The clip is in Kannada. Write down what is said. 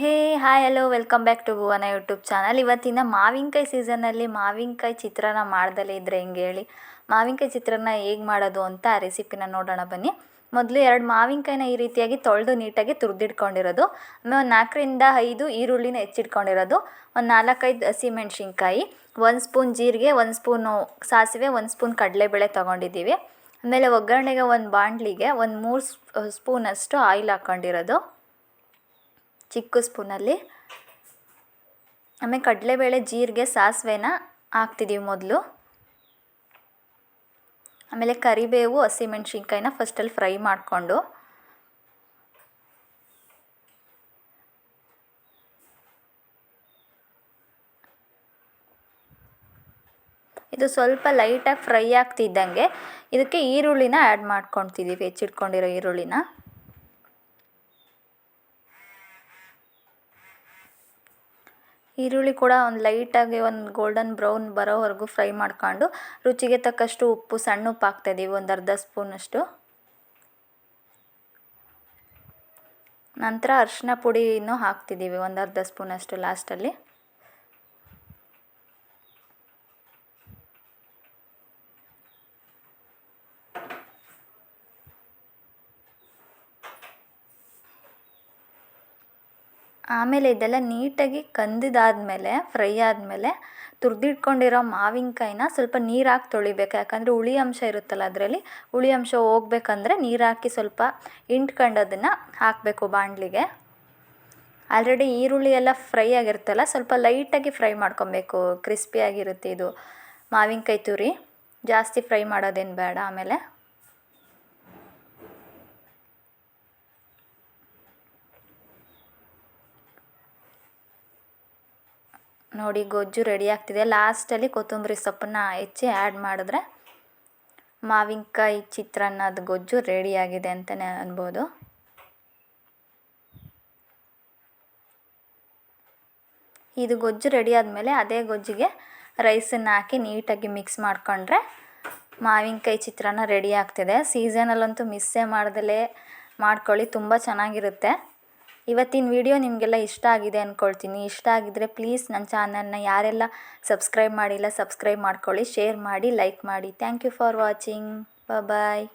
Hey, hi, hello, welcome back to Bhuvana YouTube channel. ಇವತ್ತಿನ ಮಾವಿನಕಾಯಿ ಸೀಸನಲ್ಲಿ ಮಾವಿನಕಾಯಿ ಚಿತ್ರಾನ್ನ ಮಾಡ್ದಲೇ ಇದ್ದರೆ ಹೆಂಗೆ ಹೇಳಿ? ಮಾವಿನಕಾಯಿ ಚಿತ್ರಾನ್ನ ಹೇಗೆ ಮಾಡೋದು ಅಂತ ಆ ರೆಸಿಪಿನ ನೋಡೋಣ ಬನ್ನಿ. ಮೊದಲು ಎರಡು ಮಾವಿನಕಾಯಿನ ಈ ರೀತಿಯಾಗಿ ತೊಳೆದು ನೀಟಾಗಿ ತುರಿದಿಟ್ಕೊಂಡಿರೋದು. ಆಮೇಲೆ ಒಂದು ನಾಲ್ಕರಿಂದ ಐದು ಈರುಳ್ಳಿನ ಹೆಚ್ಚಿಟ್ಕೊಂಡಿರೋದು. ಒಂದು ನಾಲ್ಕೈದು ಹಸಿಮೆಣ್ಸಿನ್ಕಾಯಿ ಒಂದು ಸ್ಪೂನ್ ಜೀರಿಗೆ, ಒಂದು ಸ್ಪೂನು ಸಾಸಿವೆ, ಒಂದು ಸ್ಪೂನ್ ಕಡಲೆಬೇಳೆ ತೊಗೊಂಡಿದ್ದೀವಿ. ಆಮೇಲೆ ಒಗ್ಗರಣೆಗೆ ಒಂದು ಬಾಣಲಿಗೆ ಒಂದು ಮೂರು ಸ್ಪೂನಷ್ಟು ಆಯಿಲ್ ಹಾಕ್ಕೊಂಡಿರೋದು ಚಿಕ್ಕ ಸ್ಪೂನಲ್ಲಿ. ಆಮೇಲೆ ಕಡಲೆಬೇಳೆ ಜೀರಿಗೆ ಸಾಸಿವೆನ ಹಾಕ್ತಿದ್ದೀವಿ ಮೊದಲು. ಆಮೇಲೆ ಕರಿಬೇವು, ಹಸಿಮೆಣ್ಸಿನ್ಕಾಯಿನ ಫಸ್ಟಲ್ಲಿ ಫ್ರೈ ಮಾಡಿಕೊಂಡು. ಇದು ಸ್ವಲ್ಪ ಲೈಟಾಗಿ ಫ್ರೈ ಆಗ್ತಿದ್ದಂಗೆ ಇದಕ್ಕೆ ಈರುಳ್ಳಿನ ಆ್ಯಡ್ ಮಾಡ್ಕೊತಿದ್ದೀವಿ ಹೆಚ್ಚಿಟ್ಕೊಂಡಿರೋ ಈರುಳ್ಳಿನ. ಈರುಳ್ಳಿ ಕೂಡ ಒಂದು ಲೈಟಾಗಿ ಒಂದು ಗೋಲ್ಡನ್ ಬ್ರೌನ್ ಬರೋವರೆಗೂ ಫ್ರೈ ಮಾಡ್ಕೊಂಡು ರುಚಿಗೆ ತಕ್ಕಷ್ಟು ಉಪ್ಪು, ಸಣ್ಣ ಉಪ್ಪು ಹಾಕ್ತಾಯಿದ್ದೀವಿ ಒಂದು ಅರ್ಧ ಸ್ಪೂನಷ್ಟು ನಂತರ ಅರಿಶಿನ ಪುಡಿನೂ ಹಾಕ್ತಿದ್ದೀವಿ ಒಂದು ಅರ್ಧ ಸ್ಪೂನಷ್ಟು ಲಾಸ್ಟಲ್ಲಿ ಆಮೇಲೆ ಇದೆಲ್ಲ ನೀಟಾಗಿ ಕಂದಿದಾದಮೇಲೆ, ಫ್ರೈ ಆದಮೇಲೆ ತುರಿದಿಟ್ಕೊಂಡಿರೋ ಮಾವಿನಕಾಯಿನ ಸ್ವಲ್ಪ ನೀರು ಹಾಕಿ ತೊಳಿಬೇಕು. ಯಾಕಂದರೆ ಹುಳಿ ಅಂಶ ಇರುತ್ತಲ್ಲ ಅದರಲ್ಲಿ, ಹುಳಿ ಅಂಶ ಹೋಗ್ಬೇಕಂದ್ರೆ ನೀರು ಹಾಕಿ ಸ್ವಲ್ಪ ಹಿಂಡ್ಕೊಂಡು ಅದನ್ನು ಹಾಕಬೇಕು ಬಾಣಲಿಗೆ. ಆಲ್ರೆಡಿ ಈರುಳ್ಳಿ ಎಲ್ಲ ಫ್ರೈ ಆಗಿರುತ್ತಲ್ಲ, ಸ್ವಲ್ಪ ಲೈಟಾಗಿ ಫ್ರೈ ಮಾಡ್ಕೊಬೇಕು. ಕ್ರಿಸ್ಪಿಯಾಗಿರುತ್ತೆ ಇದು ಮಾವಿನಕಾಯಿ ತುರಿ. ಜಾಸ್ತಿ ಫ್ರೈ ಮಾಡೋದೇನು ಬೇಡ ಆಮೇಲೆ. ನೋಡಿ ಗೊಜ್ಜು ರೆಡಿ ಆಗ್ತಿದೆ. ಲಾಸ್ಟಲ್ಲಿ ಕೊತ್ತಂಬರಿ ಸೊಪ್ಪನ್ನ ಹೆಚ್ಚಿ ಆ್ಯಡ್ ಮಾಡಿದ್ರೆ ಮಾವಿನಕಾಯಿ ಚಿತ್ರಾನ್ನದ ಗೊಜ್ಜು ರೆಡಿಯಾಗಿದೆ ಅಂತಲೇ ಅನ್ಬೋದು. ಇದು ಗೊಜ್ಜು ರೆಡಿ ಆದಮೇಲೆ ಅದೇ ಗೊಜ್ಜಿಗೆ ರೈಸನ್ನು ಹಾಕಿ ನೀಟಾಗಿ ಮಿಕ್ಸ್ ಮಾಡಿಕೊಂಡ್ರೆ ಮಾವಿನಕಾಯಿ ಚಿತ್ರಾನ್ನ ರೆಡಿ ಆಗ್ತಿದೆ. ಸೀಸನಲ್ಲಂತೂ ಮಿಸ್ಸೇ ಮಾಡ್ದಲೇ ಮಾಡ್ಕೊಳ್ಳಿ, ತುಂಬ ಚೆನ್ನಾಗಿರುತ್ತೆ. ಇವತ್ತಿನ ವಿಡಿಯೋ ನಿಮಗೆಲ್ಲ ಇಷ್ಟ ಆಗಿದೆ ಅಂದ್ಕೊಳ್ತೀನಿ ಇಷ್ಟ ಆಗಿದ್ರೆ ಪ್ಲೀಸ್ ನನ್ನ ಚಾನಲ್ನ ಯಾರೆಲ್ಲ ಸಬ್ಸ್ಕ್ರೈಬ್ ಮಾಡಿಲ್ಲ ಸಬ್ಸ್ಕ್ರೈಬ್ ಮಾಡ್ಕೊಳ್ಳಿ ಶೇರ್ ಮಾಡಿ ಲೈಕ್ ಮಾಡಿ. Thank you for watching bye